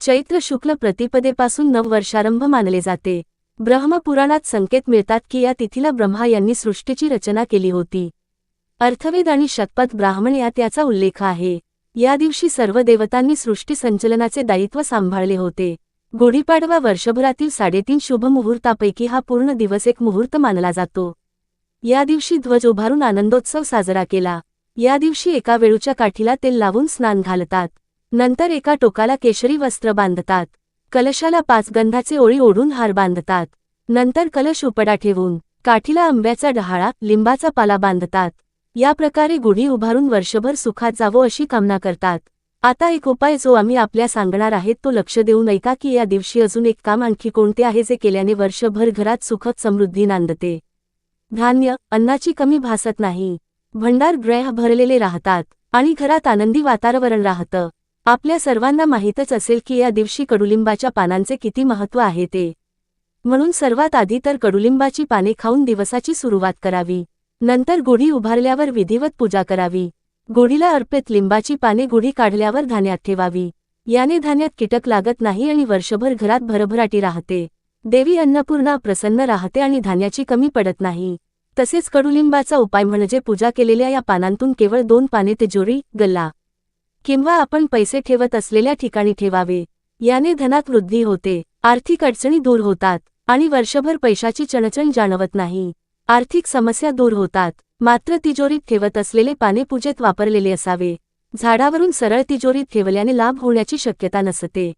चैत्र शुक्ल प्रतिपदेपासून नववर्षारंभ मानले जाते. ब्रह्मपुराणात संकेत मिळतात की या तिथीला ब्रह्मा यांनी सृष्टीची रचना केली होती. अर्थवेद आणि शतपथ ब्राह्मण यात याचा उल्लेख आहे. या दिवशी सर्व देवतांनी सृष्टी संचलनाचे दायित्व सांभाळले होते. गुढीपाडवा वर्षभरातील साडेतीन शुभ मुहूर्तापैकी हा पूर्ण दिवस एक मुहूर्त मानला जातो. या दिवशी ध्वज उभारून आनंदोत्सव साजरा केला. या दिवशी एका वेळूच्या काठीला तेल लावून स्नान घालतात. नंतर एका टोकाला केशरी वस्त्र बांधतात. कलशाला पाच गंधाचे ओळी ओढून हार बांधतात. नंतर कलश उपडा ठेवून काठीला आंब्याचा डहाळा लिंबाचा पाला बांधतात. या प्रकारे गुढी उभारून वर्षभर सुखात जावो अशी कामना करतात. आता एक उपाय जो आम्ही आपल्या सांगणार आहेत तो लक्ष देऊन ऐका की या दिवशी अजून एक काम आणखी कोणते आहे जे केल्याने वर्षभर घरात सुखद समृद्धी नांदते. धान्य अन्नाची कमी भासत नाही. भंडार ग्रह भरलेले राहतात आणि घरात आनंदी वातावरण राहतं. आपल्या सर्वांना माहीतच असेल की या दिवशी कडुलिंबाच्या पानांचे किती महत्त्व आहे ते. म्हणून सर्वात आधी तर कडुलिंबाची पाने खाऊन दिवसाची सुरुवात करावी. नंतर गुढी उभारल्यावर विधिवत पूजा करावी. गुढीला अर्पित लिंबाची पाने गुढी काढल्यावर धान्यात ठेवावी. याने धान्यात कीटक लागत नाही आणि वर्षभर घरात भरभराटी राहते. देवी अन्नपूर्णा प्रसन्न राहते आणि धान्याची कमी पडत नाही. तसेच कडुलिंबाचा उपाय म्हणजे पूजा केलेल्या या पानांतून केवळ दोन पाने तिजोरी गल्ला किंवा आपण पैसे ठेवत असलेल्या ठिकाणी ठेवावे. याने धनात वृद्धी होते आर्थिक अडचणी दूर होतात आणि वर्षभर पैशाची चणचण जाणवत नाही. आर्थिक समस्या दूर होतात मात्र तिजोरीत ठेवत असलेले पाने पूजेत वापरलेले असावे. झाडावरून सरळ तिजोरीत ठेवल्याने लाभ होण्याची शक्यता नसते.